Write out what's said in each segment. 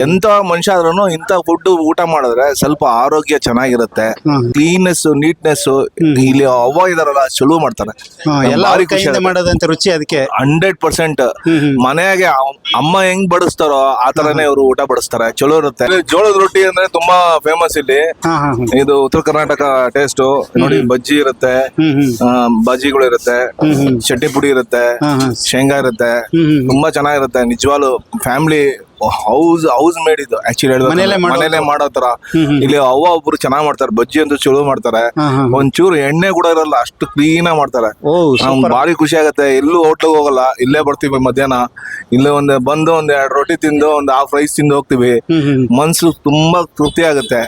ಎಂತ ಮನುಷ್ಯ ಆದ್ರೂ ಇಂಥ ಫುಡ್ ಊಟ ಮಾಡಿದ್ರೆ ಸ್ವಲ್ಪ ಆರೋಗ್ಯ ಚೆನ್ನಾಗಿರುತ್ತೆ. ಕ್ಲೀನ್ನೆಸ್ ನೀಟ್ನೆಸ್ ಇಲ್ಲಿ ಅವ್ವ ಇದಾರಲ್ಲ ಚಲೋ ಮಾಡ್ತಾರೆ. ಎಲ್ಲ ಭಾರಿ ಅವ್ರ ಖುಷಿ ಆಗುತ್ತೆ. ಮಾಡೋದಂತ ರುಚಿ ಅದಕ್ಕೆ. Hundred percent. ಮನೆಯಾಗೆ ಅವ್- ಅಮ್ಮ ಹೆಂಗ್ ಬಡಿಸ್ತಾರೋ ಆ ತರನೇ ಇವರು ಊಟ ಬಡಿಸ್ತಾರೆ. ಚಲೋ ಇರುತ್ತೆ. ಇಲ್ಲಿ ಜೋಳದ ರೊಟ್ಟಿ ಅಂದ್ರೆ ತುಂಬಾ ಫೇಮಸ್ ಇಲ್ಲಿ. ಹಾ ಹಾ ಹ್ಮ್ ಇದು ಉತ್ತರ ಕರ್ನಾಟಕ ಟೇಸ್ಟ್ ನೋಡಿ ಬಜ್ಜಿ ಇರುತ್ತೆ. ಹ್ಮ್ ಹ್ಮ್. ಆ, ಬಜ್ಜಿಗಳು ಇರುತ್ತೆ. ಚಟ್ನಿ ಪುಡಿ ಇರುತ್ತೆ. ಹಾ ಹಾ. ಶೇಂಗಾ ಇರುತ್ತೆ. ಹ್ಮ್ ಹ್ಮ್ ತುಂಬಾ ಚೆನ್ನಾಗಿರುತ್ತೆ. ನಿಜವಾಗ್ಲು ಫ್ಯಾಮಿಲಿ ಹೌಸ್ ಹೌಸ್ ಮೇಡ್ ಇದು. ಆಕ್ಚುಲಿ ಮನೇಲೆ ಮಾಡೋ ತರ. ಇಲ್ಲಿ ಅವ್ವ ಒಬ್ರು ಚೆನ್ನಾಗ್ ಮಾಡ್ತಾರೆ. ಬಜ್ಜಿ ಅಂತ ಚಲೋ ಮಾಡ್ತಾರೆ. ಒಂಚೂರು ಎಣ್ಣೆ ಕೂಡ ಇರಲ್ಲ ಅಷ್ಟು ಕ್ಲೀನ್ ಆಗಿ ಮಾಡ್ತಾರೆ. ಓ ನಮ್ಗೆ ಭಾರಿ ಖುಷಿ ಆಗತ್ತೆ. ಎಲ್ಲೂ ಹೋಟ್ಲಿಗೆ ಹೋಗಲ್ಲ. ಇಲ್ಲೇ ಬರ್ತೀವಿ ಮಧ್ಯಾಹ್ನ. ಇಲ್ಲೇ ಒಂದ್ ಬಂದು ಒಂದ್ ಎರಡು ರೊಟ್ಟಿ ತಿಂದು ಒಂದ್ ಹಾಫ್ ರೈಸ್ ತಿಂದು ಹೋಗ್ತೀವಿ. ಮನ್ಸು ತುಂಬಾ ತೃಪ್ತಿ ಆಗುತ್ತೆ.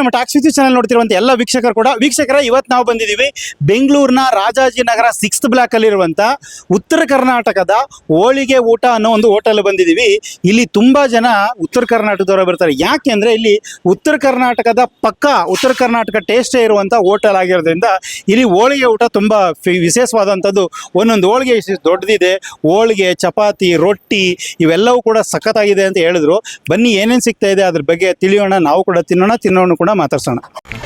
ನಮ್ಮ ಟಾಕ್ಸ್ ವಿದ್ಯುತ್ ಚಾನಲ್ ನೋಡ್ತಿರುವಂತ ಎಲ್ಲ ವೀಕ್ಷಕರು ಕೂಡ. ವೀಕ್ಷಕರ ಇವತ್ತು ನಾವು ಬಂದಿದೀವಿ ಬೆಂಗಳೂರಿನ ರಾಜಾಜಿನಗರ ಸಿಕ್ಸ್ತ್ ಬ್ಲಾಕ್ ಅಲ್ಲಿರುವಂತ ಉತ್ತರ ಕರ್ನಾಟಕದ ಹೋಳಿಗೆ ಊಟ ಅನ್ನೋ ಒಂದು ಹೋಟೆಲ್ ಬಂದಿದೀವಿ ಇಲ್ಲಿ ತುಂಬಾ ಜನ ಉತ್ತರ ಕರ್ನಾಟಕದವರು ಬರ್ತಾರೆ. ಯಾಕೆ ಅಂದ್ರೆ ಇಲ್ಲಿ ಉತ್ತರ ಕರ್ನಾಟಕದ ಪಕ್ಕ, ಉತ್ತರ ಕರ್ನಾಟಕ ಟೇಸ್ಟೇ ಇರುವಂತ ಹೋಟೆಲ್ ಆಗಿರೋದ್ರಿಂದ ಇಲ್ಲಿ ಹೋಳಿಗೆ ಊಟ ತುಂಬಾ ವಿಶೇಷವಾದಂಥದ್ದು. ಒಂದೊಂದು ಹೋಳಿಗೆ ದೊಡ್ಡದಿದೆ. ಹೋಳಿಗೆ, ಚಪಾತಿ, ರೊಟ್ಟಿ ಇವೆಲ್ಲವೂ ಕೂಡ ಸಖತ್ತಾಗಿದೆ ಅಂತ ಹೇಳಿದ್ರು. ಬನ್ನಿ ಏನೇನು ಸಿಗ್ತಾ ಇದೆ ಅದ್ರ ಬಗ್ಗೆ ತಿಳಿಯೋಣ. ನಾವು ಕೂಡ ತಿನ್ನೋಣ ತಿನ್ನೋಣ ಕೂಡ ಮಾತಾಡ್ಸೋಣ.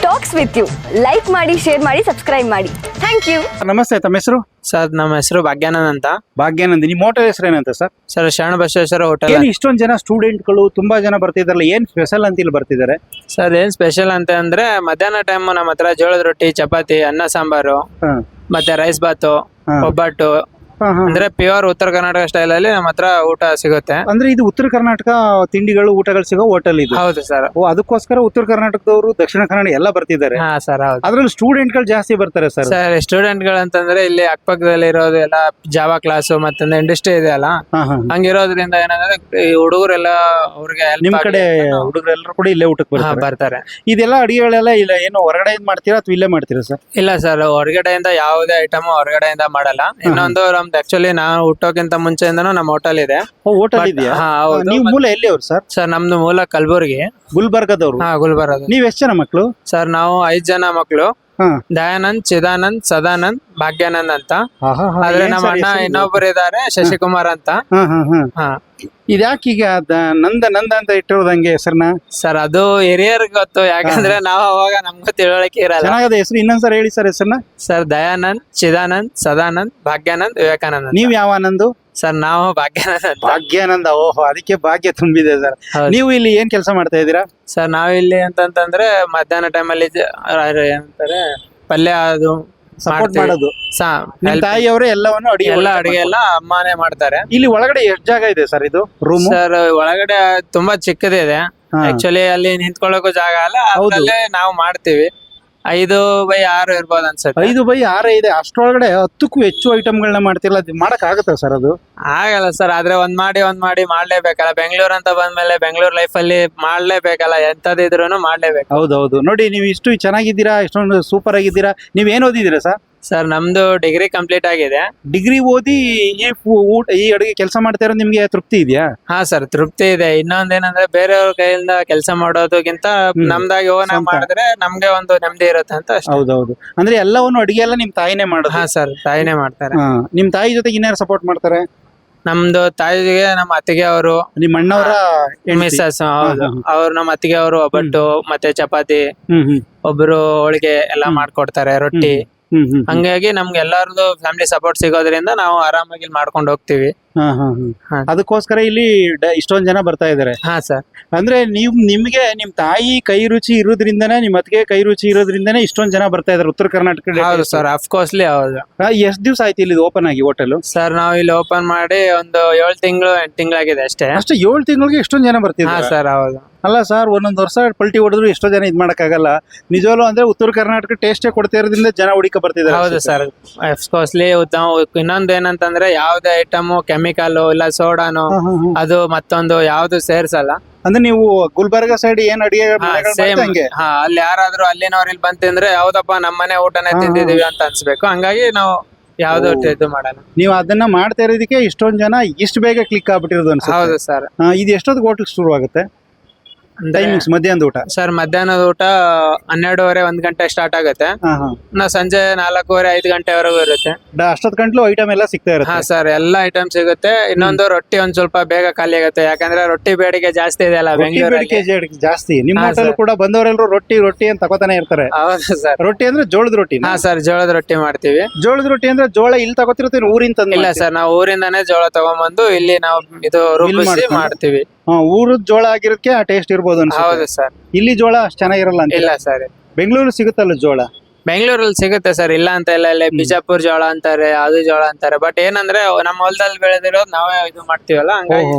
ಟಾಕ್ಸ್ ವಿತ್ ಯು ಲೈಕ್ ಮಾಡಿ ಶೇರ್ ಮಾಡಿ ಸಬ್ಸ್ಕ್ರೈಬ್ ಮಾಡಿ. ಥ್ಯಾಂಕ್ ಯು ನಮಸ್ತೆ ತಮ್ಮ ಹೆಸರು? ಸರ್ ನಮ್ಮ ಹೆಸರು ಭಾಗ್ಯಾನಂದ್ ಅಂತ. ಭಾಗ್ಯಾನಂದ್ ನಿಮ್ಮ ಹೋಟೆಲ್ ಹೆಸರು ಏನಂತ ಸರ್? ಸರ್ ಶರಣ ಬಸವೇಶ್ವರ ಹೋಟೆಲ್ ಏನು ಇಷ್ಟೊಂದು ಜನ ಸ್ಟೂಡೆಂಟ್ಗಳು ತುಂಬಾ ಜನ ಬರ್ತಿದಾರಲ್ಲ ಏನ್ ಸ್ಪೆಷಲ್ ಅಂತ ಇಲ್ಲಿ ಬರ್ತಿದ್ದಾರೆ ಸರ್ ಏನ್ ಸ್ಪೆಷಲ್ ಅಂತ ಅಂದ್ರೆ ಮಧ್ಯಾಹ್ನ ಟೈಮ್ ನಮ್ಮ ಹತ್ರ ಜೋಳದ ರೊಟ್ಟಿ ಚಪಾತಿ ಅನ್ನ ಸಾಂಬಾರು. ಮತ್ತೆ ರೈಸ್ ಬಾತು. ಒಬ್ಬಟ್ಟು. ಅಂದ್ರೆ ಪ್ಯೂರ್ ಉತ್ತರ ಕರ್ನಾಟಕ ಸ್ಟೈಲ್ ಅಲ್ಲಿ ನಮ್ಮ ಹತ್ರ ಊಟ ಸಿಗುತ್ತೆ. ಅಂದ್ರೆ ಇದು ಉತ್ತರ ಕರ್ನಾಟಕ ತಿಂಡಿಗಳು ಊಟಗಳು ಸಿಗೋ ಹೋಟೆಲ್ ಇದು. ಹೌದು ಸರ್ ಓ ಅದಕ್ಕೋಸ್ಕರ ಉತ್ತರ ಕರ್ನಾಟಕದವರು ದಕ್ಷಿಣ ಕನ್ನಡ ಎಲ್ಲ ಬರ್ತಿದ್ದಾರೆ. ಹಾ ಸರ್ ಹೌದು. ಅದ್ರಲ್ಲಿ ಸ್ಟೂಡೆಂಟ್ಗಳು ಜಾಸ್ತಿ ಬರ್ತಾರೆ ಸರ್ ಸರ್ ಸ್ಟೂಡೆಂಟ್ ಅಂತಂದ್ರೆ ಇಲ್ಲಿ ಅಕ್ಕಪಕ್ಕದಲ್ಲಿ ಇರೋದು ಎಲ್ಲ ಜಾವಾ ಕ್ಲಾಸ್ ಮತ್ತೆ ಇಂಡಸ್ಟ್ರಿ ಇದೆ ಅಲ್ಲ? ಹಾ ಹಾ. ಹಂಗಿರೋದ್ರಿಂದ ಏನಂದ್ರೆ ಈ ಹುಡುಗರೆಲ್ಲ ಅವ್ರಿಗೆ help ನಿಮ್ ಆಗ್ಲಿ ಕಡೆ ಅಂತ ನಾವು- ಹುಡುಗರೆಲ್ಲರೂ ಕೂಡ ಇಲ್ಲೇ ಊಟಕ್ಕೆ ಹಾ, ಬರ್ತಾರೆ. ಬರ್ತಾರೆ. ಇದೆಲ್ಲ ಅಡಿಗೆಗಳೆಲ್ಲ ಇಲ್ಲ ಏನು ಹೊರಗಡೆ ಮಾಡ್ತೀರಾ ಅಥವಾ ಇಲ್ಲೇ ಮಾಡ್ತೀರಾ ಸರ್ ಇಲ್ಲ ಸರ್ ಹೊರಗಡೆಯಿಂದ ಯಾವುದೇ ಐಟಮ್ ಹೊರಗಡೆಯಿಂದ ಮಾಡಲ್ಲ. ಇನ್ನೊಂದು ನಮ್ದು ಆಕ್ಚುಲಿ ನಾ ಹುಟ್ಟೋಕ್ಕಿಂತ ಮುಂಚೆಯಿಂದನೂ ನಮ್ಮ ಹೋಟೆಲ್ ಇದೆ. ಓ ಹೋಟೆಲ್ But- ಇದೆಯಾ? ಹಾ, ಹೌದು. ನೀವು ಮೂಲ ಎಲ್ಲಿ ಅವ್ರು ಸರ್? ಸರ್ ನಮ್ದು ಮೂಲ ಕಲ್ಬುರ್ಗಿ. ಗುಲ್ಬರ್ಗದವ್ರು? ಹಾ ಗುಲ್ಬರ್ಗ ನೀವ್ ಎಷ್ಟು ಜನ ಮಕ್ಕಳು ಸರ್ ನಾವು ಐದ್ ಜನ ಮಕ್ಕಳು. ದಯಾನಂದ್ ಚಿದಾನಂದ್ ಸದಾನಂದ್ ಭಾಗ್ಯಾನಂದ್ ಅಂತ. ಆದ್ರೆ ನಮ್ಮ ಅಣ್ಣ ಇನ್ನೊಬ್ಬರು? ಇನ್ನೊಬ್ರು ಇದಾರೆ ಶಶಿಕುಮಾರ್ ಅಂತ. ಹಾ ಇದ್ಯಾಕೀಗ ದ- ನಂದ ನಂದ ಅಂತ ಇಟ್ಟಿರೋದಂಗೆ ಹೆಸರನ್ನ? ಸರ್ ಅದು ಹಿರಿಯರ್ ಗೊತ್ತು. ಯಾಕಂದ್ರೆ ನಾವು ಅವಾಗ ನಮ್ಗೂ ತಿಳುವಳಿಕೆ ಇರಲ್ಲ. ಚೆನ್ನಾಗದ ಹೆಸರು? ಇನ್ನೊಂದ್ಸರಿ ಹೇಳಿ ಸರ್ ಹೆಸರನ್ನ. ಸರ್ ದಯಾನಂದ್ ಚಿದಾನಂದ್ ಸದಾನಂದ್ ಭಾಗ್ಯಾನಂದ್ ವಿವೇಕಾನಂದ್ ಅಂತ. ನೀವ್ ಯಾವ ಆನಂದು? ಸರ್ ನಾವು ಭಾಗ್ಯಾನಂದ ಅಂತ. ಭಾಗ್ಯಾನಂದ ಓಹೋ ಅದಕ್ಕೆ ಭಾಗ್ಯ ತುಂಬಿದೆ ಸರ್. ಹೌದು. ನೀವು ಇಲ್ಲಿ ಏನ್ ಕೆಲಸ ಮಾಡ್ತಾ ಇದ್ದೀರಾ? ಸರ್ ನಾವಿಲ್ಲಿ ಅಂತಂತಂದ್ರೆ ಮಧ್ಯಾಹ್ನ ಟೈಮಲ್ಲಿ ಏನಂತಾರೆ ಪಲ್ಯ ಅದು ಸಪೋರ್ಟ್ ಮಾಡ್ತೀವಿ. ಮಾಡೋದು. ಸಾ ನಿಮ್ help- ತಾಯಿಯವರೇ ಎಲ್ಲವನ್ನು ಅಡಿಗೆ ಎಲ್ಲ ಅಡಿಗೆ ಎಲ್ಲ ಅಮ್ಮನೇ ಮಾಡ್ತಾರೆ. ಮಾಡ್ತಾರೆ. ಇಲ್ಲಿ ಒಳಗಡೆ ಎಷ್ಟ್ ಜಾಗ ಇದೆ ಸರ್ ಇದು? ರೂಮ್ ಸರ್ ಒಳಗಡೆ ತುಂಬಾ ಚಿಕ್ಕದಿದೆ. ಆಕ್ಚುಲಿ ಅಲ್ಲಿ ನಿಂತ್ಕೊಳ್ಳೋಕು ಜಾಗ ಅಲ್ಲ. ಹೌದು. ಅದ್ರಲ್ಲೇ ನಾವು ಮಾಡ್ತೀವಿ. ಐದು ಬೈ ಆರು ಇರ್ಬೋದು ಅನ್ಸುತ್ತೆ. ಐದು ಬೈ ಆರು ಇದೆ. ಅಷ್ಟೊಳಗಡೆ ಹತ್ತಕ್ಕೂ ಹೆಚ್ಚು ಐಟಮ್ಗಳನ್ನ ಮಾಡ್ತಿಲ್ಲ ಮಾಡಕ್ ಆಗತ್ತಾ ಸರ್ ಅದು? ಆಗಲ್ಲ ಸರ್ ಆದ್ರೆ ಒಂದ್ ಮಾಡಿ ಒಂದ್ ಮಾಡಿ ಮಾಡ್ಲೇಬೇಕಲ್ಲ. ಬೆಂಗಳೂರು ಅಂತ ಬಂದ್ಮೇಲೆ ಬೆಂಗಳೂರು ಲೈಫ್ ಅಲ್ಲಿ ಮಾಡ್ಲೇಬೇಕಲ್ಲ. ಎಂತದಿದ್ರು ಮಾಡ್ಲೇಬೇಕು. ಹೌದೌದು. ನೋಡಿ ನೀವು ಇಷ್ಟು ಚೆನ್ನಾಗಿದ್ದೀರಾ ಇಷ್ಟೊಂದು ಸೂಪರ್ ಆಗಿದ್ದೀರಾ ನೀವ್ ಏನ್ ಓದಿದ್ದೀರಾ ಸರ್? ಸರ್ ನಮ್ದು ಡಿಗ್ರಿ ಕಂಪ್ಲೀಟ್ ಆಗಿದೆ. ಡಿಗ್ರಿ ಓದಿ ಈ ಫು- ಊಟ ಈ ಅಡುಗೆ ಕೆಲಸ ಮಾಡ್ತಾ ಇರೋದು ನಿಮ್ಗೆ ತೃಪ್ತಿ ಇದೆಯಾ? ಹಾ ಸರ್ ತೃಪ್ತಿ ಇದೆ. ಇನ್ನೊಂದೇನಂದ್ರೆ ಬೇರೆಯವ್ರ ಕೈಯಿಂದ ಕೆಲಸ ಮಾಡೋದಕ್ಕಿಂತ ಹ್ಮ್. ನಮ್ದಾಗಿ ಓನ್ ಸ್ವಂತ. ಮಾಡಿದ್ರೆ ನಮ್ಗೆ ಒಂದು ನೆಮ್ಮದಿ ಇರುತ್ತೆ ಅಂತ ಅಷ್ಟೇ. ಹೌದೌದು. ಅಂದ್ರೆ ಎಲ್ಲವನ್ನು ಅಡಿಗೆ ಎಲ್ಲ ನಿಮ್ ತಾಯಿನೇ ಮಾಡೋದು? ಹಾ ಸರ್ ತಾಯಿನೇ ಮಾಡ್ತಾರೆ. ಹಾ. ನಿಮ್ ತಾಯಿ ಜೊತೆಗೆ ಇನ್ಯಾರು ಸಪೋರ್ಟ್ ಮಾಡ್ತಾರೆ? ನಮ್ದು ತಾಯಿಗೆ ನಮ್ಮ ಅತ್ತಿಗೆ ಅವರು ನಿಮ್ ಅಣ್ಣವರ? ಮಿಸ್ಸಸ್ ಹೌದು. ಅವ್ರು ನಮ್ಮ ಅತ್ತಿಗೆ ಅವರು ಒಬ್ಬಟ್ಟು ಮತ್ತೆ ಚಪಾತಿ ಒಬ್ರು ಹೋಳಿಗೆ ಎಲ್ಲ. ಮಾಡ್ಕೊಡ್ತಾರೆ ರೊಟ್ಟಿ. ಹಂಗಾಗಿ ನಮ್ಗೆ ಎಲ್ಲಾರ್ದು ಫ್ಯಾಮಿಲಿ ಸಪೋರ್ಟ್ ಸಿಗೋದ್ರಿಂದ ನಾವು ಆರಾಮಾಗಿ ಇಲ್ಲಿ ಮಾಡ್ಕೊಂಡು ಹೋಗ್ತೀವಿ. ಹಾ, ಹಾ, ಹಾ. ಹಾ. ಅದಕ್ಕೋಸ್ಕರ ಇಲ್ಲಿ ಡ- ಇಷ್ಟೊಂದ್ ಜನ ಬರ್ತಾ ಇದಾರೆ. ಹಾ ಸರ್. ಅಂದ್ರೆ ನೀವ್ ನಿಮ್ಗೆ ನಿಮ್ ತಾಯಿ ಕೈ ರುಚಿ ಇರೋದ್ರಿಂದನೇ ನಿಮ್ ಅತ್ತಿಗೆ ಕೈ ರುಚಿ ಇರೋದ್ರಿಂದನೇ ಇಷ್ಟೊಂದ್ ಜನ ಬರ್ತಾ ಇದಾರೆ ಉತ್ತರ ಕರ್ನಾಟಕ ಹೌದು ಸರ್. ಅಫ್ಕೋರ್ಸ್ಲಿ ಹೌದು. ಎಷ್ಟ್ ದಿವ್ಸ ಆಯ್ತು ಇಲ್ಲಿ ಓಪನ್ ಆಗಿ ಹೋಟೆಲ್ ಸರ್ ನಾವು ಇಲ್ಲಿ ಓಪನ್ ಮಾಡಿ ಒಂದು ಏಳು ತಿಂಗಳು ಎಂಟು ತಿಂಗಳಾಗಿದೆ ಅಷ್ಟೇ. ಅಷ್ಟೇ ಏಳು ತಿಂಗಳಿಗೆ ಎಷ್ಟೊಂದ್ ಜನ ಹಾ ಬರ್ತಿದ್ದಾರೆ ಸರ್ ಹೌದು. ಅಲ್ಲ ಸರ್ ಒಂದೊಂದ್ ವರ್ಷ ಪಲ್ಟಿ ಹೊಡೆದ್ರು ಎಷ್ಟೋ ಜನ ಇದ್ ಮಾಡಕ್ಕಾಗಲ್ಲ. ನಿಜವಲ್ಲೂ ಅಂದ್ರೆ ಉತ್ತರ ಕರ್ನಾಟಕ ಟೇಸ್ಟೇ ಕೊಡ್ತಾ ಇರೋದ್ರಿಂದ ಜನ ಹುಡುಕ ಬರ್ತಿದ್ದಾರೆ ಹೌದು ಸರ್. ಅಫ್ಕೋರ್ಸ್ಲಿ ಇನ್ನೊಂದು ಏನಂತಂದ್ರೆ ಯಾವ್ದೇ ಐಟಮ್ ಕೆಮಿಕಲ್ ಇಲ್ಲ ಸೋಡಾನು. ಅದು ಮತ್ತೊಂದು ಯಾವ್ದು ಸೇರ್ಸಲ್ಲ. ಅಂದ್ರೆ ನೀವು ಗುಲ್ಬರ್ಗ ಸೈಡ್ ಏನ್ ಅಡಿಗೆ ಸೇಮ್ ಹಾ ಅಲ್ಲಿ ಯಾರಾದ್ರೂ ಅಲ್ಲಿನವ್ರು ಇಲ್ಲಿ ಬಂತಂದ್ರೆ ತಿಂದ್ರೆ ಯಾವ್ದಪ್ಪ ನಮ್ಮನೆ ಊಟನೇ. ತಿಂದಿದೀವಿ ಅಂತ ಅನ್ಸ್ಬೇಕು. ಹಂಗಾಗಿ ನಾವು ಯಾವ್ದು. ಇದು ಮಾಡಲ್ಲ. ನೀವು ಅದನ್ನ ಮಾಡ್ತಾ ಇರೋದಕ್ಕೆ ಇಷ್ಟೊಂದ್ ಜನ ಇಷ್ಟು ಬೇಗ ಕ್ಲಿಕ್ ಆಗ್ಬಿಟ್ಟಿರೋದು ಅನ್ಸುತ್ತೆ. ಹೌದು ಸರ್ ಇದು ಎಷ್ಟೊತ್ತಿಗೆ ಹೋಟ್ಲ್ ಶುರು ಆಗುತ್ತೆ ಟೈಮಿಂಗ್ಸ್ ಮಧ್ಯಾಹ್ನದ ಊಟ? ಸರ್ ಮಧ್ಯಾಹ್ನದ ಊಟ ಹನ್ನೆರಡುವರೆ ಒಂದ್ ಗಂಟೆ ಸ್ಟಾರ್ಟ್ ಆಗುತ್ತೆ. ಹಾ ಹಾ. ಇನ್ನು ಸಂಜೆ ನಾಲ್ಕೂವರೆ ಐದು ಗಂಟೆವರೆಗೂ ಇರುತ್ತೆ. ಅಷ್ಟೊತ್ ಗಂಟ್ಲು ಐಟಮ್ ಎಲ್ಲ ಸಿಗ್ತಾ ಹಾ ಇರುತ್ತೆ ಸರ್ ಎಲ್ಲ ಐಟಮ್ ಸಿಗುತ್ತೆ. ಇನ್ನೊಂದು ರೊಟ್ಟಿ ಒಂದ್ ಸ್ವಲ್ಪ ಬೇಗ ಖಾಲಿ ಆಗುತ್ತೆ. ಯಾಕಂದ್ರೆ ರೊಟ್ಟಿ ಬೇಡಿಕೆ ಜಾಸ್ತಿ ಇದೆ ಅಲ್ಲ ರೊಟ್ಟಿ ಬೆಂಗಳೂರಲ್ಲಿ. ಬೇಡಿಕೆ ಜಾಸ್ತಿ. ನಿಮ್ಮ ಹಾ, ಹೋಟೆಲ್ ಸರ್. ಕೂಡ ಬಂದವರೆಲ್ಲರೂ ರೊಟ್ಟಿ ರೊಟ್ಟಿ ಅಂತ ತಗೋತಾನೆ ಇರ್ತಾರೆ. ಹೌದು ಸರ್. ರೊಟ್ಟಿ ಅಂದ್ರೆ ಜೋಳದ ರೊಟ್ಟಿ ಹಾ ಸರ್ ಜೋಳದ ರೊಟ್ಟಿ ಮಾಡ್ತೀವಿ. ಜೋಳದ ರೊಟ್ಟಿ ಅಂದ್ರೆ ಜೋಳ ಇಲ್ಲಿ ತಗೋತಿರ್ತೀವಿ ಊರಿಂದ ತಂದು ಇಲ್ಲ ಸರ್ ನಾವು ಊರಿಂದಾನೇ ಜೋಳ ತಗೊಂಬಂದು ಇಲ್ಲಿ ನಾವು ಇದು ರೂಪಿಸಿ ಮಾಡ್ಕೊಂಡು? ಮಾಡ್ತೀವಿ. ಊರದ ಜೋಳ ಆಗಿರೋದಕ್ಕೆ ಆ ಟೇಸ್ಟ್ ಇರ್ಬೋದು ಅನ್ಸುತ್ತೆ. ಹೌದು ಸರ್. ಇಲ್ಲಿ ಜೋಳ ಅಷ್ಟು ಚೆನ್ನಾಗಿರಲ್ಲ ಅಂತ. ಇಲ್ಲ ಸರ್. ಬೆಂಗಳೂರು ಸಿಗುತ್ತಲ್ಲ ಜೋಳ? ಬೆಂಗಳೂರಲ್ಲಿ ಸಿಗುತ್ತೆ ಸರ್. ಇಲ್ಲ ಅಂತ ಇಲ್ಲ ಇಲ್ಲಿ ಬಿಜಾಪುರ್ ಜೋಳ ಅಂತಾರೆ ಅದು ಜೋಳ ಅಂತಾರೆ. ಬಟ್ ಏನಂದ್ರೆ ನಮ್ಮ ಹೊಲದಲ್ಲಿ ಬೆಳೆದಿರೋದು ನಾವೇ ಇದು ಮಾಡ್ತೀವಲ್ಲ ಹಂಗಾಗಿ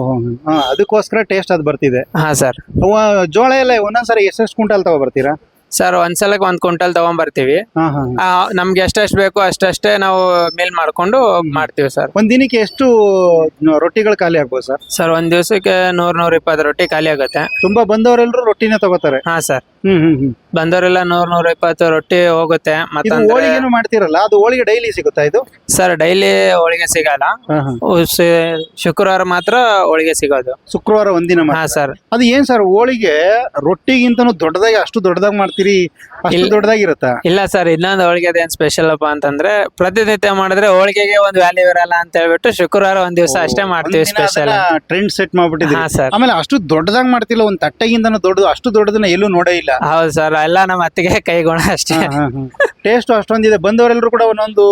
ಹಾ ಅದಕ್ಕೋಸ್ಕರ ಟೇಸ್ಟ್ ಅದು ಬರ್ತಿದೆ. ಹಾ ಸರ್. ಅವ ಜೋಳ ಎಲ್ಲ ಒಂದೊಂದ್ಸರಿ ಎಷ್ಟೆಷ್ಟು ಕುಂಟಲ್ ತಗೋ ಬರ್ತೀರಾ? ಸರ್ ಒಂದ್ಸಲಕ್ಕೆ ಒಂದ್ ಕ್ವಿಂಟಲ್ ತಗೊಂಡ್ಬರ್ತೀವಿ ಹಾ ಹಾ ನಮ್ಗೆ ಎಷ್ಟೆಷ್ಟು ಬೇಕು ಅಷ್ಟಷ್ಟೇ ನಾವು ಮೇಲ್ ಮಾಡ್ಕೊಂಡು ಮಾಡ್ತೀವಿ ಸರ್. ಒಂದ್ ದಿನಕ್ಕೆ ಎಷ್ಟು ರೊಟ್ಟಿಗಳು ಖಾಲಿ ಆಗ್ಬೋದು ಸರ್? ಸರ್ ಒಂದ್ ದಿವಸಕ್ಕೆ ನೂರ್ ನೂರ್ ಇಪ್ಪತ್ತು ರೊಟ್ಟಿ ಖಾಲಿ ಆಗುತ್ತೆ. ತುಂಬಾ ಬಂದವರೆಲ್ಲರೂ ರೊಟ್ಟಿನೇ ತಗೋತಾರೆ? ಹಾ ಸರ್. ಹ್ಮ್ ಹ್ಮ್ ಹ್ಮ್. ಬಂದವರೆಲ್ಲ ನೂರ್ ನೂರ್ ಇಪ್ಪತ್ತು ರೊಟ್ಟಿ ಹೋಗುತ್ತೆ ಇದು ಮತ್ತಂದ್ರೆ ಹೋಳಿಗೆನು ಮಾಡ್ತಿರಲ್ಲ ಅದು ಹೋಳಿಗೆ ಡೈಲಿ ಸಿಗುತ್ತಾ ಇದು? ಸರ್ ಡೈಲಿ ಹೋಳಿಗೆ ಸಿಗಲ್ಲ. ಶುಕ್ರವಾರ ಮಾತ್ರ ಹೋಳಿಗೆ ಸಿಗೋದು. ಶುಕ್ರವಾರ ಒಂದಿನ ಹಾ ಸರ್. ಅದು ಏನ್ ಸರ್ ಹೋಳಿಗೆ ರೊಟ್ಟಿಗಿಂತನೂ ದೊಡ್ಡದಾಗಿ ಅಷ್ಟು ದೊಡ್ಡದಾಗಿ ಮಾಡ್ತೀರಿ ಅಷ್ಟು. ದೊಡ್ಡದಾಗಿರುತ್ತಾ? ಇಲ್ಲ ಸರ್ ಇನ್ನೊಂದು ಹೋಳಿಗೆ ಏನ್ ಸ್ಪೆಷಲ್ ಅಪ್ಪ ಅಂತಂದ್ರೆ ಪ್ರತಿನಿತ್ಯ ಮಾಡಿದ್ರೆ ಹೋಳಿಗೆಗೆ ಒಂದು ವ್ಯಾಲ್ಯೂ ಇರಲ್ಲ ಅಂತ ಹೇಳ್ಬಿಟ್ಟು ಶುಕ್ರವಾರ ಒಂದ್ ದಿವಸ ಅಷ್ಟೇ ಮಾಡ್ತೀವಿ ಸ್ಪೆಷಲ್ ಟ್ರೆಂಡ್ ಸೆಟ್ ಮಾಡ್ಬಿಟ್ಟಿದ್ದೀರಿ. ಹಾ ಸರ್. ಆಮೇಲೆ ಅಷ್ಟು ದೊಡ್ಡದಾಗಿ ಮಾಡ್ತಿಲ್ಲ ಒಂದ್ ತಟ್ಟೆಗಿಂತನೂ ದೊಡ್ಡದು ಅಷ್ಟು ದೊಡ್ಡದನ್ನ ಎಲ್ಲೂ ನೋಡೇ ಇಲ್ಲ. ಹೌದು ಸರ್ ಎಲ್ಲ ನಮ್ಮ ಅತ್ತಿಗೆ ಕೈಗುಣ ಅಷ್ಟೇ. ಟೇಸ್ಟ್ ಅಷ್ಟೊಂದಿದೆ. ಬಂದವರೆಲ್ಲರೂ ಕೂಡ ಒಂದೊಂದು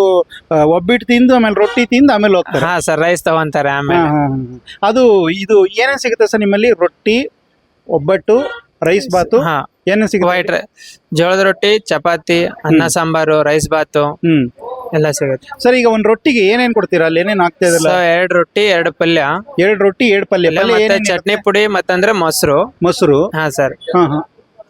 ಆ, ಒಬ್ಬಿಟ್ಟು ತಿಂದು ಆಮೇಲೆ ರೊಟ್ಟಿ ತಿಂದು ಆಮೇಲೆ ಹೋಗ್ತಾರೆ. ಹಾ ಸರ್ ರೈಸ್ ತಗೊಂತಾರೆ ಹಾ, ಆಮೇಲೆ ಹಾ, ಹಾ. ಅದು ಇದು ಏನೇನ್ ಸಿಗುತ್ತೆ ಸರ್ ನಿಮ್ಮಲ್ಲಿ? ರೊಟ್ಟಿ ಒಬ್ಬಟ್ಟು ರೈಸ್ ಬಾತು? ಹಾ. ಏನೇನ್ ಸಿಗುತ್ತೆ? ವೈಟ್ ಜೋಳದ ರೊಟ್ಟಿ ಚಪಾತಿ ಅನ್ನ ಸಾಂಬಾರು ರೈಸ್ ಬಾತ್ ಹ್ಮ್. ಎಲ್ಲ ಸಿಗುತ್ತೆ. ಸರ್ ಈಗ ಒಂದ್ ರೊಟ್ಟಿಗೆ ಏನೇನ್ ಕೊಡ್ತೀರಾ? ಅಲ್ಲಿ ಏನೇನ್ ಆಗ್ತಾ ಇದಲ್ಲ ಸೊ ಎರಡ್ ರೊಟ್ಟಿ ಎರಡು ಪಲ್ಯ. ಎರಡ್ ರೊಟ್ಟಿ ಎರಡ್ ಪಲ್ಯ. ಇಲ್ಲ ಪಲ್ಯ ಮತ್ತೆ ಏನೇನ್ ಚಟ್ನಿ? ಪುಡಿ ಮತ್ತಂದ್ರೆ ಮೊಸರು. ಮೊಸರು. ಹಾ ಸರ್. ಹಾ ಹಾ.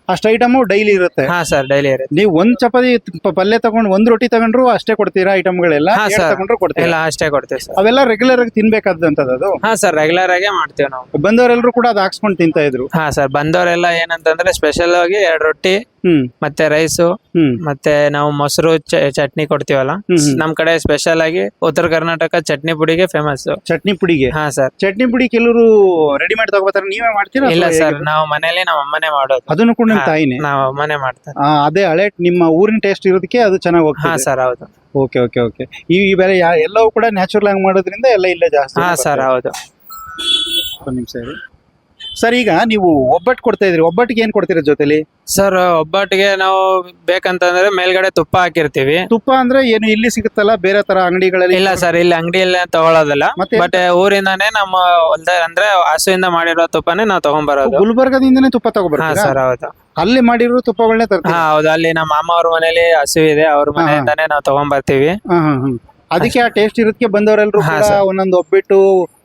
ಅಷ್ಟು ಐಟಮು ಡೈಲಿ ಇರುತ್ತೆ. ಹಾ ಸರ್ ಡೈಲಿ ಇರುತ್ತೆ. ನೀವು ಒಂದ್ ಚಪಾತಿ ಪ- ಪಲ್ಯ ತಗೊಂಡು ಒಂದ್ ರೊಟ್ಟಿ ತಗೊಂಡ್ರು ಅಷ್ಟೇ ಕೊಡ್ತೀರಾ ಐಟಮ್ಗಳೆಲ್ಲ ಹಾ, ಎರಡ್ sir. ತಗೊಂಡ್ರು ಕೊಡ್ತೀರಾ? ಅಷ್ಟೇ ಕೊಡ್ತೀವಿ ಸರ್ ಅವೆಲ್ಲ ರೆಗ್ಯುಲರ್ ಆಗಿ ತಿನ್ಬೇಕಾದಂತದ್ದು ಅದು? ಹಾ ಸರ್ ರೆಗ್ಯುಲರ್ ಆಗೇ ಮಾಡ್ತೀವಿ ನಾವು. ಬಂದವರೆಲ್ಲರೂ ಕೂಡ ಅದು ಹಾಕ್ಸ್ಕೊಂಡು ತಿಂತಾ ಇದ್ರು. ಹಾ ಸರ್ ಬಂದವರೆಲ್ಲ ಏನಂತಂದ್ರೆ ಸ್ಪೆಷಲ್ ಆಗಿ ಎರಡು ರೊಟ್ಟಿ ಹ್ಮ್. ಮತ್ತೆ ರೈಸು ಹ್ಮ್. ಮತ್ತೆ ನಾವು ಮೊಸರು ಚ- ಚಟ್ನಿ ಕೊಡ್ತೀವಲ್ಲ? ಹ್ಮ್, ಹ್ಮ್. ನಮ್ ಕಡೆ ಸ್ಪೆಷಲ್ ಆಗಿ ಉತ್ತರ ಕರ್ನಾಟಕ ಚಟ್ನಿ ಪುಡಿಗೆ ಫೇಮಸ್ ಚಟ್ನಿ ಪುಡಿಗೆ? ಹಾ ಸರ್ ಚಟ್ನಿ ಪುಡಿ ಕೆಲವರು ರೆಡಿಮೇಡ್ ತಗೋತಾರೆ ನೀವೇ ಮಾಡ್ತೀರಾ ಇಲ್ಲ ಅಥವಾ ಸರ್ ಹೇಗೆ? ನಾವು ಮನೇಲಿ ನಮ್ಮ ಅಮ್ಮನೇ ಮಾಡೋದು. ಅದನ್ನು ಕೂಡ ನಿಮ್ ಹಾ, ತಾಯಿನೇ? ನಾವು ಅಮ್ಮನೇ ಮಾಡ್ತಾರೆ. ಆ, ಅದೇ ಹಳೆ ನಿಮ್ಮ ಊರಿನ ಟೇಸ್ಟ್ ಇರೋದಕ್ಕೆ ಅದು ಚೆನ್ನಾಗಿ ಹಾ ಹೋಗ್ತದೆ ಸರ್ ಹೌದು. Okay okay okay. ಈ ಈ ಬೇರೆ ಯಾ- ಎಲ್ಲವೂ ಕೂಡ ನ್ಯಾಚುರಲ್ ಆಗಿ ಮಾಡೋದ್ರಿಂದ ಎಲ್ಲ ಇಲ್ಲೇ ಜಾಸ್ತಿ ಹಾ ಸರ್ ಹೌದು. ಒಂದ್ ನಿಮಿಷ ಇರಿ. ಸರ್ ಈಗ ನೀವು ಒಬ್ಬಟ್ಟು ಕೊಡ್ತಾ ಇದ್ರಿ ಒಬ್ಬಟ್ಟಿಗೆ ಏನ್ ಕೊಡ್ತೀರಾ ಜೊತೆಲಿ? ಸರ್ ಒಬ್ಬಟ್ಟಿಗೆ ನಾವು ಬೇಕಂತಂದ್ರೆ ಮೇಲ್ಗಡೆ ತುಪ್ಪ ಹಾಕಿರ್ತೀವಿ. ತುಪ್ಪ ಅಂದ್ರೆ ಏನು? ಇಲ್ಲಿ ಸಿಗುತ್ತಲ್ಲ ಬೇರೆ ತರ ಅಂಗಡಿಗಳಲ್ಲಿ? ಇಲ್ಲ ಸರ್ ಇಲ್ಲಿ ಅಂಗಡಿಯಲ್ಲೇ ತಗೊಳ್ಳೋದಿಲ್ಲ ಮತ್ತೆ ಬಟ್ ಊರಿಂದಾನೇ ನಮ್ಮ ಹೊಲ್ದ ಅಂದ್ರೆ ಹಸುವಿಂದ ಮಾಡಿರೋ ತುಪ್ಪನೇ ನಾವು ತಗೊಂಡ್ಬರೋದು ಗುಲ್ಬರ್ಗದಿಂದನೇ ತುಪ್ಪ ಹಾ ತಗೋಬರ್ತೀರಾ ಸರ್ ಹೌದು. ಅಲ್ಲಿ ಮಾಡಿರೋ ತುಪ್ಪಗಳನ್ನೇ ಹಾ ತರ್ತೀರಾ ಹೌದು. ಅಲ್ಲಿ ನಮ್ಮ ಮಾಮ ಅವ್ರ ಮನೇಲಿ ಹಸು ಇದೆ. ಅವ್ರ ಮನೆಯಿಂದಾನೆ ನಾವು ತಗೊಂಡ್ಬರ್ತೀವಿ ಹಾ, ಹಾ, ಹಾ. ಅದಕ್ಕೆ ಆ ಟೇಸ್ಟ್ ಇರೋದಕ್ಕೆ ಬಂದವರೆಲ್ಲರೂ ಹಾ, ಕೂಡ ಸರ್. ಒಂದೊಂದು ಒಬ್ಬಿಟ್ಟು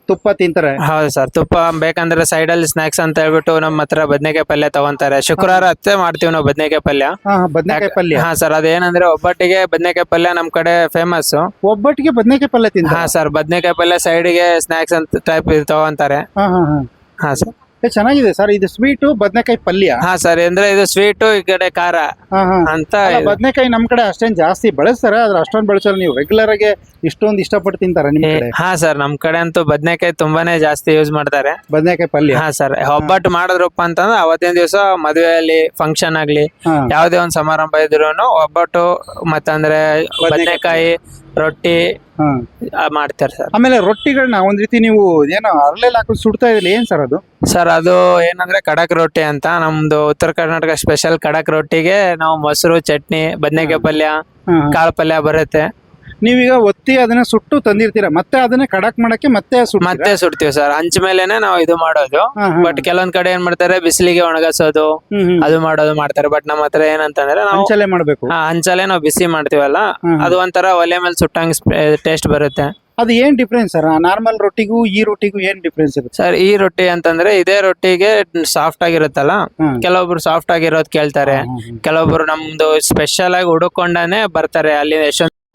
ತುಪ್ಪ ತಿಂತಾರೆ? ಹೌದು ಸರ್ ತುಪ್ಪ ಬೇಕಂದ್ರೆ ಸೈಡ್ ಅಲ್ಲಿ ಸ್ನಾಕ್ಸ್ ಅಂತ ಹೇಳ್ಬಿಟ್ಟು ನಮ್ಮ ಹತ್ರ ಬದ್ನೆಕಾಯಿ ಪಲ್ಯ ತಗೊಂತಾರೆ. ಶುಕ್ರವಾರ ಅತ್ತೆ ಮಾಡ್ತೀವಿ ನಾವು ಬದ್ನೆಕಾಯಿ ಪಲ್ಯ. ಹಾ ಬದನೆಕಾಯಿ ಪಲ್ಯ. ಹಾ ಸರ್ ಅದೇನಂದ್ರೆ ಒಬ್ಬಟ್ಟಿಗೆ ಬದ್ನೆಕಾಯಿ ಪಲ್ಯ ನಮ್ ಕಡೆ ಫೇಮಸ್ ಒಬ್ಬಟ್ಟಿಗೆ ಬದನೆಕಾಯಿ ಪಲ್ಯ ಹಾ ತಿಂತಾರೆ ಸರ್ ಬದ್ನೆಕಾಯಿ ಪಲ್ಯ ಸೈಡ್ಗೆ ಸ್ನಾಕ್ಸ್ ಅಂತ ಟೈಪ್ ತಗೊಂತಾರೆ. ಹಾ ಹಾ ಹಾ. ಹಾ ಸರ್. ಚೆನ್ನಾಗಿದೆ ಸರ್. ಇದು ಸ್ವೀಟು ಬದನೆಕಾಯಿ ಪಲ್ಯ. ಹಾ ಸರ್ ಅಂದ್ರೆ ಇದು ಸ್ವೀಟು ಈ ಕಡೆ ಖಾರ ಹಾ ಹಾ. ಅಂತ ಇದು. ಬದನೆಕಾಯಿ ನಮ್ ಕಡೆ ಅಷ್ಟೇನ್ ಜಾಸ್ತಿ ಬಳಸ್ತಾರೆ ಆದ್ರೆ ಅಷ್ಟೊಂದು ಬೆಳೆಸಲ್ಲ. ನೀವು ರೆಗ್ಯುಲರ್ ಆಗಿ ಇಷ್ಟೊಂದು ಇಷ್ಟಪಟ್ಟು ತಿಂತಾರ ನಿಮ್ ಕಡೆ. ಹಾ ಸರ್ ನಮ್ ಕಡೆ ಅಂತೂ ಬದ್ನೆಕಾಯಿ ತುಂಬಾನೇ ಜಾಸ್ತಿ ಯೂಸ್ ಮಾಡ್ತಾರೆ. ಬದನೆಕಾಯಿ ಪಲ್ಯ. ಹಾ ಸರ್ ಒಬ್ಬಟ್ಟು ಮಾಡಿದ್ರಪ್ಪ ಅಂತಂದ್ರೆ ಅವತ್ತಿನ ದಿವಸ ಮದುವೆಯಲ್ಲಿ ಫಂಕ್ಷನ್ ಆಗ್ಲಿ ಹಾ. ಯಾವ್ದೇ ಒಂದ್ ಸಮಾರಂಭ ಇದ್ರು ಒಬ್ಬಟ್ಟು ಮತ್ತಂದ್ರೆ ಬದನೆಕಾಯಿ ರೊಟ್ಟಿ ಹಾ. ಆ, ಮಾಡ್ತಾರೆ ಸರ್. ಆಮೇಲೆ ರೊಟ್ಟಿಗಳನ್ನ ಒಂದ್ ರೀತಿ ನೀವು ಏನೋ ಅರಳೆಲ್ಲ ಹಾಕೊಂಡು ಸುಡ್ತಾ ಇದ್ರಿ ಏನ್ ಸರ್ ಅದು? ಸರ್ ಅದು ಏನಂದ್ರೆ ಕಡಕ್ ರೊಟ್ಟಿ ಅಂತ ನಮ್ದು ಉತ್ತರ ಕರ್ನಾಟಕ ಸ್ಪೆಷಲ್ ಕಡಕ್ ರೊಟ್ಟಿಗೆ ನಾವು ಮೊಸರು ಚಟ್ನಿ ಬದನೆಕಾಯಿ ಪಲ್ಯ ಹಾ, ಹಾ. ಕಾಳು ಪಲ್ಯ ಬರುತ್ತೆ ನೀವೀಗ ಒತ್ತಿ ಅದನ್ನ ಸುಟ್ಟು ತಂದಿರ್ತೀರಾ ಮತ್ತೆ ಅದನ್ನ ಕಡಕ್ ಮಾಡಕ್ಕೆ ಮತ್ತೆ? ಮತ್ತೆ ಸುಡ್ತೀವಿ ಸರ್ ಹಂಚ ಮೇಲೆನೆ ನಾವು ಇದು ಮಾಡೋದು. ಬಟ್ ಕೆಲವೊಂದ್ ಕಡೆ ಏನ್ ಮಾಡ್ತಾರೆ ಬಿಸಿಲಿಗೆ ಒಣಗಸೋದು. ಅದು ಮಾಡೋದು ಮಾಡ್ತಾರೆ ಬಟ್ ನಮ್ಮ ಹತ್ರ ಏನಂತಂದ್ರೆ ನಾವು ಹಂಚಲ್ಲೇ ಮಾಡ್ಬೇಕು ಹಾ, ಹಂಚಲ್ಲೇ ನಾವು ಬಿಸಿ ಮಾಡ್ತೀವಲ್ಲ ಹ್ಮ್. ಅದು ಒಂಥರ ಒಲೆ ಮೇಲೆ ಸುಟ್ಟಂಗ್ ಟೇಸ್ಟ್ ಬರುತ್ತೆ ಅದು ಏನ್ ಡಿಫ್ರೆನ್ಸ್ ಸರ್ ನಾರ್ಮಲ್ ರೊಟ್ಟಿಗೂ ಈ ರೊಟ್ಟಿಗೂ ಏನ್ ಡಿಫ್ರೆನ್ಸ್ ಇರುತ್ತೆ? ಸರ್ ಈ ರೊಟ್ಟಿ ಅಂತಂದ್ರೆ ಇದೇ ರೊಟ್ಟಿಗೆ ಸಾಫ್ಟ್ ಆಗಿರುತ್ತಲ್ಲ. ಕೆಲವೊಬ್ರು ಸಾಫ್ಟ್ ಆಗಿರೋದ್ ಕೇಳ್ತಾರೆ. ಕೆಲವೊಬ್ರು ನಮ್ದು ಸ್ಪೆಷಲ್ ಆಗಿ ಹುಡುಕೊಂಡಾನೆ ಬರ್ತಾರೆ. ಅಲ್ಲಿ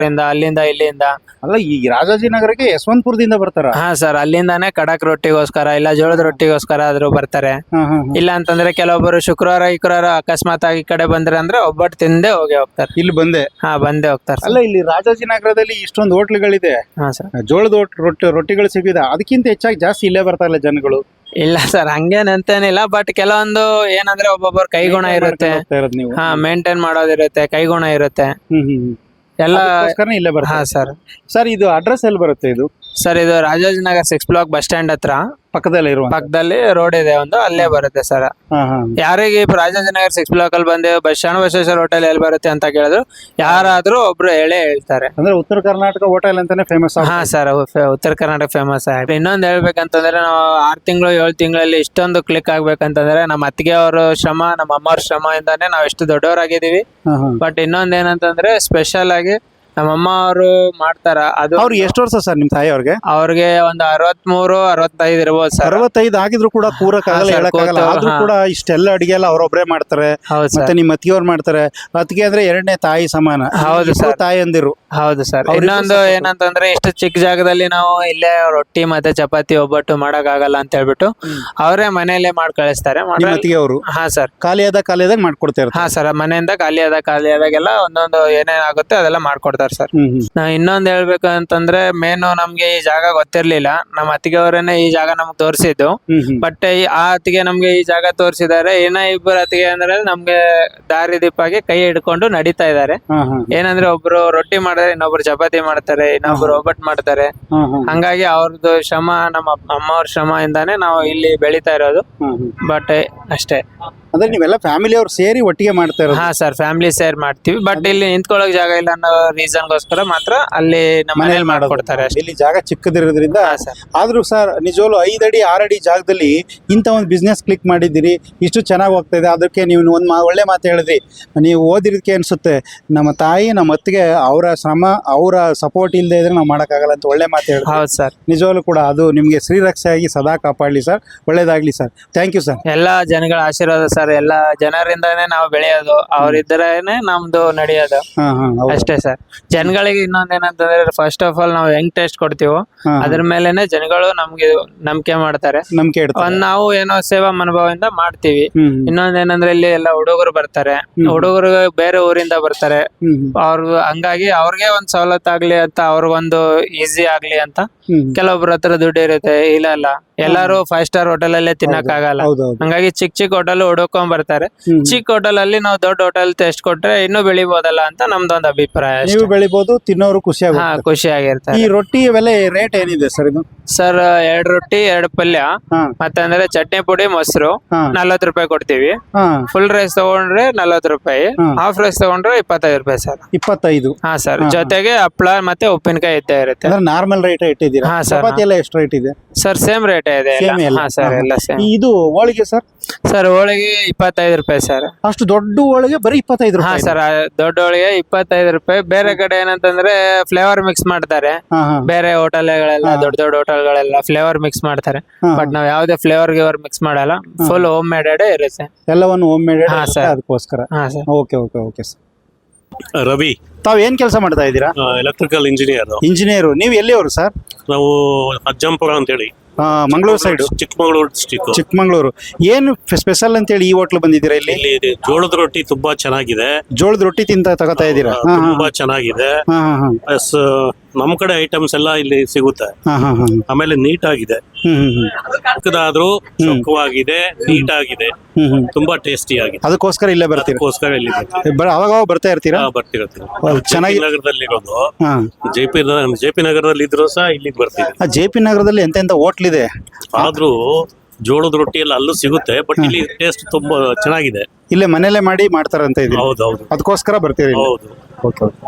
ಅಲ್ಲಿಂದ ಇಲ್ಲಿಂದ. ಅಲ್ಲ ಈ ರಾಜಾಜಿನಗರಕ್ಕೆ ಯಶವಂತಪುರದಿಂದ ಬರ್ತಾರ? ಹಾ ಸರ್ ಅಲ್ಲಿಂದಾನೆ ಕಡಕ್ ರೊಟ್ಟಿಗೋಸ್ಕರ ಇಲ್ಲ ಜೋಳದ ರೊಟ್ಟಿಗೋಸ್ಕರ ಆದ್ರೂ ಬರ್ತಾರೆ. ಹಾ, ಹಾ, ಹಾ. ಇಲ್ಲ ಅಂತಂದ್ರೆ ಕೆಲವೊಬ್ಬರು ಶುಕ್ರವಾರ ಶುಕ್ರವಾರ ಅಕಸ್ಮಾತ್ ಆಗಿ ಈ ಕಡೆ ಬಂದ್ರೆ ಅಂದ್ರೆ ಒಬ್ಬಟ್ಟು ತಿಂದೇ ಹೋಗಿ ಹೋಗ್ತಾರೆ. ಇಲ್ಲಿ ಬಂದೆ? ಹಾ ಬಂದೆ ಹೋಗ್ತಾರೆ ಅಲ್ಲ ಇಲ್ಲಿ ರಾಜಾಜಿನಗರದಲ್ಲಿ ಇಷ್ಟೊಂದು ಹೋಟ್ಲುಗಳಿದೆ. ಹಾ ಸರ್. ಜೋಳದ ಹೋಟ್- ರೊಟ್ಟಿ ರೊಟ್ಟಿಗಳು ಸಿಗಿದೆ ಅದಕ್ಕಿಂತ ಹೆಚ್ಚಾಗಿ ಜಾಸ್ತಿ ಇಲ್ಲೇ ಬರ್ತಾರಲ್ಲ ಜನಗಳು. ಇಲ್ಲ ಸರ್ ಹಂಗೇನಂತೇನಿಲ್ಲ ಬಟ್ ಕೆಲವೊಂದು ಏನಂದ್ರೆ ಒಬ್ಬೊಬ್ಬರ ಕೈಗುಣ ಇರುತ್ತೆ. ಹೋಗ್ತಾ ಇರೋದು ನೀವು. ಹಾ ಮೇಂಟೈನ್ ಮಾಡೋದಿರುತ್ತೆ ಕೈಗುಣ ಇರುತ್ತೆ. ಹ್ಮ್ ಹ್ಮ್ ಹ್ಮ್. ಎಲ್ಲ ಇಲ್ಲೇ ಹಾ ಬರ್ತಾರೆ ಸರ್. ಸರ್ ಇದು ಅಡ್ರೆಸ್ ಎಲ್ಲಿ ಬರುತ್ತೆ ಇದು? ಸರ್ ಇದು Rajajinagar six block bus stand ಹತ್ರ. ಪಕ್ಕದಲ್ಲಿ ಇರುವ ಪಕ್ಕದಲ್ಲಿ ರೋಡ್ ಇದೆ ಒಂದು ಅಲ್ಲೇ ಬರುತ್ತೆ ಸರ್. ಯಾರಿಗೆ ಈ ರಾಜಾಜಿನಗರ್ ಸಿಕ್ಸ್ ಬ್ಲಾಕ್ ಅಲ್ಲಿ ಬಂದು ಬಸ್ ಸ್ಟ್ಯಾಂಡ್ ಬಸವೇಶ್ವರ ಹೋಟೆಲ್ ಎಲ್ಲಿ ಬರುತ್ತೆ ಅಂತ ಕೇಳಿದ್ರು ಯಾರಾದ್ರೂ ಒಬ್ರು ಹೇಳೇ ಹೇಳ್ತಾರೆ. ಅಂದ್ರೆ ಉತ್ತರ ಕರ್ನಾಟಕ ಹೋಟೆಲ್ ಅಂತಾನೆ ಫೇಮಸ್ ಹಾ ಸರ್ ಉತ್ತರ ಕರ್ನಾಟಕ ಫೇಮಸ್ ಆಗಿದೆ ಇನ್ನೊಂದು ಹೇಳ್ಬೇಕಂತಂದ್ರೆ ನಾವು ಆರ್ ತಿಂಗಳು ಏಳು ತಿಂಗಳಲ್ಲಿ ಇಷ್ಟೊಂದು ಕ್ಲಿಕ್ ಆಗ್ಬೇಕಂತಂದ್ರೆ ನಮ್ಮ ಅತ್ತಿಗೆ ಅವ್ರ ಶ್ರಮ ನಮ್ಮ ಅಮ್ಮವ್ರ ಶ್ರಮ ಇಂದಾನೆ ನಾವು ಎಷ್ಟು ದೊಡ್ಡವರಾಗಿದ್ದೀವಿ. ಬಟ್ ಇನ್ನೊಂದ್ ಏನಂತಂದ್ರೆ ಸ್ಪೆಷಲ್ ಆಗಿ ನಮ್ಮ ಅಮ್ಮ ಅವರು ಮಾಡ್ತಾರ. ಅದು ಅವ್ರು ಎಷ್ಟು ವರ್ಷ ಸರ್ ನಿಮ್ ತಾಯಿ ಅವ್ರಿಗೆ? ಅವ್ರಿಗೆ ಒಂದು ಅರವತ್ಮೂರು ಅರವತ್ತೈದು ಇರ್ಬೋದು ಸರ್. ಅರವತ್ತೈದು ಆಗಿದ್ರು ಕೂಡ ಪೂರಕ ಆಗಲ್ಲ sir, ಹೇಳಕ್ಕಾಗಲ್ಲ. ಕೂತು, ಆದ್ರೂ ಹಾ. ಕೂಡ ಇಷ್ಟೆಲ್ಲ ಅಡಿಗೆ ಎಲ್ಲ ಅವ್ರೊಬ್ರೇ ಮಾಡ್ತಾರೆ. ಹೌದು ಮತ್ತೆ ಸರ್ ನಿಮ್ಮ ಅತ್ತಿಗೆಯವ್ರು ಮಾಡ್ತಾರೆ. ಅತ್ತಿಗೆ ಅಂದ್ರೆ ಎರಡನೇ ತಾಯಿ ಸಮಾನ. ಹೌದು ಸರ್. ತಾಯಿ ಅಂದಿರು. ಹೌದು ಸರ್. ಅವ್ರಿಗೂ ಇನ್ನೊಂದು. ಏನಂತಂದ್ರೆ ಇಷ್ಟು ಚಿಕ್ಕ ಜಾಗದಲ್ಲಿ ನಾವು ಇಲ್ಲೇ ರೊಟ್ಟಿ ಮತ್ತೆ ಚಪಾತಿ ಒಬ್ಬಟ್ಟು ಮಾಡಕ್ ಆಗಲ್ಲ ಅಂತ ಹೇಳ್ಬಿಟ್ಟು ಅವರೇ ಮನೆಯಲ್ಲೇ ಮಾಡಿ ಕಳಿಸ್ತಾರೆ. ನಿಮ್ಮ ಅತ್ತಿಗೆ ಅತ್ತಿಗೆಯವರು? ಹಾ ಸರ್. ಖಾಲಿಯಾದ ಖಾಲಿಯಾದಾಗ ಮಾಡ್ಕೊಡ್ತಾ ಇರ್ತಾರೆ. ಹಾ ಸರ್. ಮನೆಯಿಂದ ಖಾಲಿ ಆದಾಗ ಖಾಲಿ ಆದಾಗೆಲ್ಲ ಒಂದೊಂದು ಏನೇನಾಗುತ್ತೆ ಅದೆಲ್ಲ ಮಾಡ್ಕೊಡ್ತಾರೆ. ಸರ್. Hmm hmm. ನಾ ಇನ್ನೊಂದ್ ಹೇಳ್ಬೇಕು ಅಂತಂದ್ರೆ ಮೇನು ನಮ್ಗೆ ಈ ಜಾಗ ಗೊತ್ತಿರ್ಲಿಲ್ಲ. ನಮ್ಮ ಅತ್ತಿಗೆ ಅವರೇನೆ ಈ ಜಾಗ ನಮ್ಗೆ ತೋರಿಸಿದ್ದು. ಬಟ್ ಆ ಅತ್ತಿಗೆ ನಮ್ಗೆ ಈ ಜಾಗ ತೋರಿಸಿದ್ದಾರೆ. ಏನ ಇಬ್ಬರು ಅತ್ತಿಗೆ ಅಂದ್ರೆ ನಮ್ಗೆ ದಾರಿ ದೀಪಾಗಿ ಕೈ ಹಿಡ್ಕೊಂಡು ನಡೀತಾ ಇದ್ದಾರೆ. ಹಾ ಏನಂದ್ರೆ ಒಬ್ರು ರೊಟ್ಟಿ ಮಾಡಿದ್ರೆ ಇನ್ನೊಬ್ರು ಚಪಾತಿ ಮಾಡ್ತಾರೆ ಇನ್ನೊಬ್ರು ಒಬ್ಬಟ್ ಮಾಡ್ತಾರೆ. ಹಂಗಾಗಿ ಅವ್ರದ್ದು ಶ್ರಮ ನಮ್ಮ ಅಪ್ಪ- ಅಮ್ಮವ್ರ ಶ್ರಮ ಇಂದಾನೆ ನಾವು ಇಲ್ಲಿ ಬೆಳಿತಾ ಇರೋದು. ಬಟ್ ಅಷ್ಟೇ. ಅಂದ್ರೆ ನೀವೆಲ್ಲ ಫ್ಯಾಮಿಲಿ ಅವ್ರು ಸೇರಿ ಒಟ್ಟಿಗೆ ಮಾಡ್ತಾ ಇರೋದು? ಹಾ ಸರ್ ಫ್ಯಾಮಿಲಿ ಸೇರ್ ಮಾಡ್ತೀವಿ. ಬಟ್ ಇಲ್ಲಿ ನಿಂತ್ಕೊಳ್ಳೋಕೆ ಜಾಗ ಇಲ್ಲ ಅನ್ನೋ ರೀಸನ್ಗೋಸ್ಕರ ಮಾತ್ರ ಅಲ್ಲಿ ನಮ್ಮ ಮನೇಲಿ ಮನೇಲಿ ಮಾಡ್ಕೊಡ್ತಾರೆ ಅಷ್ಟೇ. ಇಲ್ಲಿ ಜಾಗ ಚಿಕ್ಕದಿರೋದ್ರಿಂದ ಹಾ ಸರ್ ಆದ್ರೂ ಸರ್ ನಿಜವಾಗ್ಲು ಐದು ಅಡಿ ಆರು ಅಡಿ ಜಾಗದಲ್ಲಿ ಇಂಥ ಒಂದು ಬಿಸ್ನೆಸ್ ಕ್ಲಿಕ್ ಮಾಡಿದ್ದೀರಿ. ಇಷ್ಟು ಚೆನ್ನಾಗಿ ಹೋಗ್ತಾ ಇದೆ. ಅದಕ್ಕೆ ನೀವು ಒಂದು ಮಾ ಒಳ್ಳೆ ಮಾತು ಹೇಳಿದ್ರಿ. ನೀವು ಓದಿರೋದಕ್ಕೆ ಅನಿಸುತ್ತೆ. ನಮ್ಮ ತಾಯಿ ನಮ್ಮ ಅತ್ತಿಗೆ ಅವರ ಶ್ರಮ ಅವರ ಸಪೋರ್ಟ್ ಇಲ್ಲದೆ ಇದ್ರೆ ನಾವು ಮಾಡೋಕ್ಕಾಗಲ್ಲ ಅಂತ ಒಳ್ಳೆ ಮಾತು ಹೇಳಿದ್ರಿ. ಹೌದು ಸರ್ ನಿಜವಾಗ್ಲೂ ಕೂಡ ಅದು ನಿಮಗೆ ಶ್ರೀರಕ್ಷೆಯಾಗಿ ಸದಾ ಕಾಪಾಡಲಿ ಸರ್ ಒಳ್ಳೇದಾಗಲಿ ಸರ್ ಥ್ಯಾಂಕ್ ಯು ಸರ್ ಎಲ್ಲ ಜನಗಳ ಆಶೀರ್ವಾದ ಸರ್ ಎಲ್ಲಾ ಜನರಿಂದಾನೇ ನಾವು ಬೆಳೆಯೋದು. ಅವ್ರಿದ್ದರೇನೆ ನಮ್ದು ನಡೆಯೋದು. ಹಾಂ ಹಾಂ ಹೌದು. ಅಷ್ಟೇ ಸರ್. ಜನಗಳಿಗೆ ಇನ್ನೊಂದ್ ಏನಂತಂದ್ರೆ ಫಸ್ಟ್ ಆಫ್ ಆಲ್ ನಾವು ಹೆಂಗ್ ಟೇಸ್ಟ್ ಕೊಡ್ತೀವೋ ಅದರ ಅದ್ರ ಮೇಲೆನೆ ಜನಗಳು ನಮ್ಗೆ ನಂಬಿಕೆ ಮಾಡ್ತಾರೆ. ನಂಬಿಕೆ ಇಡ್ತಾರೆ. ಒಂದ್ ನಾವು ಏನೋ ಸೇವಾ ಮನೋಭಾವದಿಂದ ಮಾಡ್ತೀವಿ. ಇನ್ನೊಂದ್ ಏನಂದ್ರೆ ಇಲ್ಲಿ ಎಲ್ಲ ಹುಡುಗರು ಬರ್ತಾರೆ. ಹುಡುಗರು ಬೇರೆ ಊರಿಂದ ಬರ್ತಾರೆ. ಅವ್ರ ಅವ್ರು ಹಂಗಾಗಿ ಅವ್ರಿಗೆ ಒಂದ್ ಸವಲತ್ತು ಆಗ್ಲಿ ಅಂತ ಅವ್ರಿಗೊಂದು ಈಸಿ ಆಗ್ಲಿ ಅಂತ ಕೆಲವೊಬ್ರ ಹತ್ರ ದುಡ್ಡು ಇರುತ್ತೆ. ಇಲ್ಲ ಅಲ್ಲ ಎಲ್ಲಾರು ಫೈವ್ ಸ್ಟಾರ್ ಹೋಟೆಲ್ ಅಲ್ಲೇ ತಿನ್ನಕ್ ಆಗಲ್ಲ ಹೌದು ಹೌದು. ಹಂಗಾಗಿ ಚಿಕ್ಕ ಚಿಕ್ಕ ಹೋಟೆಲ್ ಹುಡುಕೊಂಡ್ ಬರ್ತಾರೆ ಚಿಕ್ಕ ಹೋಟೆಲ್ ಅಲ್ಲಿ ನಾವು ದೊಡ್ಡ ಹೋಟೆಲ್ ಟೆಸ್ಟ್ ಕೊಟ್ರೆ ಇನ್ನೂ ಬೆಳಿಬೋದಲ್ಲ ಅಂತ ನಮ್ದೊಂದು ಅಭಿಪ್ರಾಯ ಅಷ್ಟೇ. ನೀವು ಬೆಳಿಬೋದು ತಿನ್ನೋರು ಖುಷಿಯಾಗಿ ಹಾ ಹೋಗ್ತಾರೆ. ಖುಷಿ ಆಗಿರ್ತಾರೆ ಈ ರೊಟ್ಟಿ ಬೆಲೆ ರೇಟ್ ಏನಿದೆ ಸರ್ ಇದು ಸರ್ ಎರಡ್ ರೊಟ್ಟಿ ಎರಡ್ ಪಲ್ಯ. ಮತ್ತಂದ್ರೆ ಚಟ್ನಿ ಪುಡಿ ಮೊಸರು. ಹಾ. ನಲ್ವತ್ತು ರೂಪಾಯಿ ಕೊಡ್ತೀವಿ. ಹಾ. ಫುಲ್ ರೈಸ್ ತಗೊಂಡ್ರೆ ನಲ್ವತ್ತು ರೂಪಾಯಿ. ಹಾ. ಹಾಫ್ ರೈಸ್ ತಗೊಂಡ್ರೆ ಇಪ್ಪತ್ತೈದು ರೂಪಾಯಿ ಸರ್. ಇಪ್ಪತ್ತೈದು. ಹಾ ಸರ್. ಜೊತೆಗೆ ಹಪ್ಳ ಮತ್ತೆ ಉಪ್ಪಿನಕಾಯಿ ಇದ್ದೇ ಇರುತ್ತೆ. ಅಂದ್ರೆ ನಾರ್ಮಲ್ ರೇಟ್ ಇಟ್ಟಿದ್ದೀರಾ? ಹಾ, sir. ಚಪಾತಿ ಎಲ್ಲ ಎಷ್ಟು ರೇಟ್ ಇದೆ? ಸರ್ ಸೇಮ್ ರೇಟ್ ಇದೆ ಎಲ್ಲ. Same ಎಲ್ಲ? ಹಾ ಸರ್. ಎಲ್ಲ ಸೇಮ್ ಇದು ಹೋಳಿಗೆ ಸರ್? ಸರ್ ಹೋಳಿಗೆ ಇಪ್ಪತ್ತೈದು ರೂಪಾಯಿ ಸರ್. ಅಷ್ಟು ದೊಡ್ಡ ಹೋಳಿಗೆ ಬರೀ ಇಪ್ಪತ್ತೈದು ಹಾ ರೂಪಾಯಿ? ಸರ್ ದೊಡ್ಡ ಹೋಳಿಗೆ ಇಪ್ಪತ್ತೈದು ರೂಪಾಯಿ. ಬೇರೆ ಕಡೆ ಏನಂತಂದ್ರೆ ಫ್ಲೇವರ್ ಮಿಕ್ಸ್ ಮಾಡ್ತಾರೆ. ಹಾ ಹಾ. ಬೇರೆ ಹೋಟೆಲ್ಗಳೆಲ್ಲ ಗಳೆಲ್ಲ ದೊಡ್ಡ ದೊಡ್ಡ ಹೋಟೆಲ್ಗಳೆಲ್ಲ ಫ್ಲೇವರ್ ಮಿಕ್ಸ್ ಮಾಡ್ತಾರೆ. ಹಾ, ಬಟ್ ನಾವ್ ಯಾವ್ದೇ ಫ್ಲೇವರ್ ಗಿವರ್ ಮಿಕ್ಸ್ ಮಾಡಲ್ಲ. ಫುಲ್ ಹೋಮ್ ಮೇಡ್ ಇರುತ್ತೆ. ಎಲ್ಲವನ್ನು ಹೋಮ್ ಮೇಡ್ ಹಾ, sir. ಅದಕ್ಕೋಸ್ಕರ. ಹಾ sir okay okay okay sir Ravi. ತಾವ್ ಏನ್ ಕೆಲಸ ಮಾಡ್ತಾ ಇದ್ದೀರಾ? ಎಲೆಕ್ಟ್ರಿಕಲ್ ಇಂಜಿನಿಯರ್ ಇಂಜಿನಿಯರ್ ನೀವು ಎಲ್ಲಿಯವರು ಸರ್ ನಾವು ಅಜ್ಜಂಪುರ ಅಂತೇಳಿ. Mangaluru side Chikkamagaluru district Chikkamagaluru. ಏನು ಸ್ಪೆಷಲ್ ಅಂತ ಹೇಳಿ ಈ ಹೋಟ್ಲ್ ಬಂದಿದ್ದೀರಾ ಇಲ್ಲಿ? ಇಲ್ಲಿ ಇದೆ. ಜೋಳದ ರೊಟ್ಟಿ ತುಂಬಾ ಚೆನ್ನಾಗಿದೆ. ಜೋಳದ ರೊಟ್ಟಿ ತಿಂತ ತಗೋತಾ ಇದ್ದೀರಾ? ಹಾ ತುಂಬಾ ಚೆನ್ನಾಗಿದೆ. ಹಾ ಹಾ ಹಾ. ಪ್ಲಸ್ ನಮ್ ಕಡೆ ಐಟಮ್ಸ್ ಎಲ್ಲ ಇಲ್ಲಿ ಸಿಗುತ್ತೆ. ಹಾ ಹಾ ಹಾ. ಆಮೇಲೆ ನೀಟ್ ಆಗಿದೆ ಹ್ಮ್ ಹ್ಮ್ ಹ್ಮ್. ಚಿಕ್ಕದಾದ್ರೂ ಚೊಕ್ಕವಾಗಿದೆ ನೀಟ್ ಆಗಿದೆ ಹ್ಮ್ ಹ್ಮ್. ತುಂಬಾ ಟೇಸ್ಟಿ ಆಗಿದೆ. ಅದಕ್ಕೋಸ್ಕರ ಇಲ್ಲೇ ಬರ್ತೀರಾ? ಅದಕ್ಕೋಸ್ಕರ ಇಲ್ಲಿ ಬರ್ತೀವಿ. ಬರ ಅವಾಗ ಅವಾಗ ಬರ್ತಾ ಇರ್ತೀರಾ? ಬರ್ತಿರತ್ತೆ ಚೆನ್ನಾಗಿ ನಗರದಲ್ಲಿ ಇರೋದು. ಹಾ. ಜೆ ಪಿ ಜೆ ಪಿ ನಗರದಲ್ಲಿ ಇದ್ರು ಸಹ ಇಲ್ಲಿಗೆ ಬರ್ತೀವಿ. ಆ ಜೆ ಪಿ ನಗರದಲ್ಲಿ ಎಂತ ಹೋಟ್ಲ್ ಇದೆ? ಆದ್ರೂ ಜೋಳದ ರೊಟ್ಟಿ ಎಲ್ಲ ಅಲ್ಲೂ ಸಿಗುತ್ತೆ ಬಟ್ ಇಲ್ಲಿ ಟೇಸ್ಟ್ ತುಂಬಾ ಚೆನ್ನಾಗಿದೆ. ಇಲ್ಲೇ ಮನೇಲೆ ಮಾಡಿ ಮಾಡ್ತಾರಂತ ಹೌದು ಹೌದೌದು. ಅದಕ್ಕೋಸ್ಕರ ಬರ್ತೀರಿ ಹೌದು. Okay okay